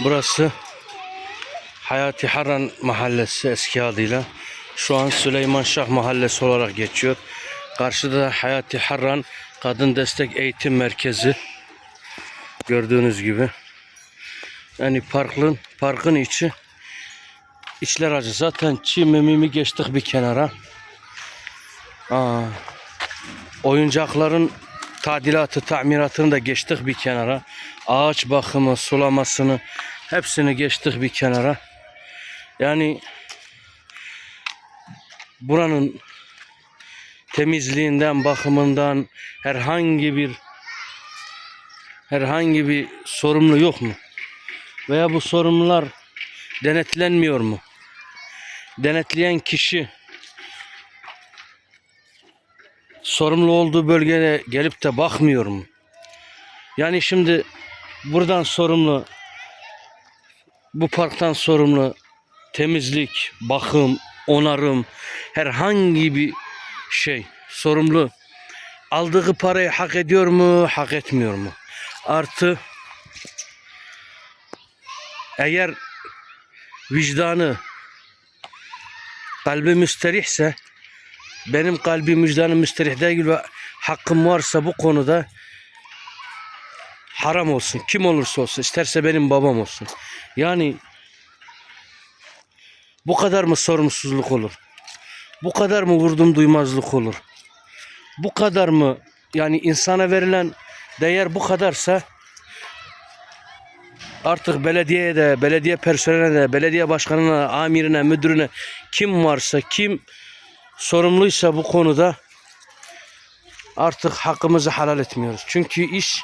Burası Hayati Harran Mahallesi eski adıyla. Şu an Süleyman Şah Mahallesi olarak geçiyor. Karşıda da Hayati Harran Kadın Destek Eğitim Merkezi. Gördüğünüz gibi. Yani parkın parkın içi içler acı. Zaten çiğ memimi geçtik bir kenara. Aa, oyuncakların tadilatı, tamiratını da geçtik bir kenara. Ağaç bakımı, sulamasını hepsini geçtik bir kenara. Yani buranın temizliğinden, bakımından herhangi bir herhangi bir sorumlu yok mu? Veya bu sorumlular denetlenmiyor mu? Denetleyen kişi sorumlu olduğu bölgeye gelip de bakmıyor mu? Yani şimdi buradan sorumlu, bu parktan sorumlu temizlik, bakım, onarım, herhangi bir şey sorumlu. Aldığı parayı hak ediyor mu, hak etmiyor mu? Artı eğer vicdanı kalbi müsterihse benim kalbim vicdanım müsterih değil ve hakkım varsa bu konuda haram olsun. Kim olursa olsun. isterse benim babam olsun. Yani bu kadar mı sorumsuzluk olur? Bu kadar mı vurdum duymazlık olur? Bu kadar mı yani insana verilen değer bu kadarsa artık belediyeye de, belediye personeline de, belediye başkanına, amirine, müdürüne kim varsa, kim sorumluysa bu konuda artık hakkımızı halal etmiyoruz. Çünkü iş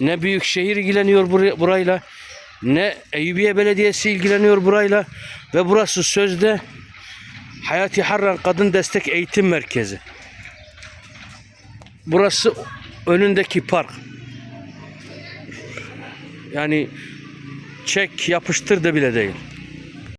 ne büyük şehir ilgileniyor burayla ne Eyüpiye Belediyesi ilgileniyor burayla ve burası sözde Hayati Harran Kadın Destek Eğitim Merkezi. Burası önündeki park. Yani çek yapıştır da bile değil.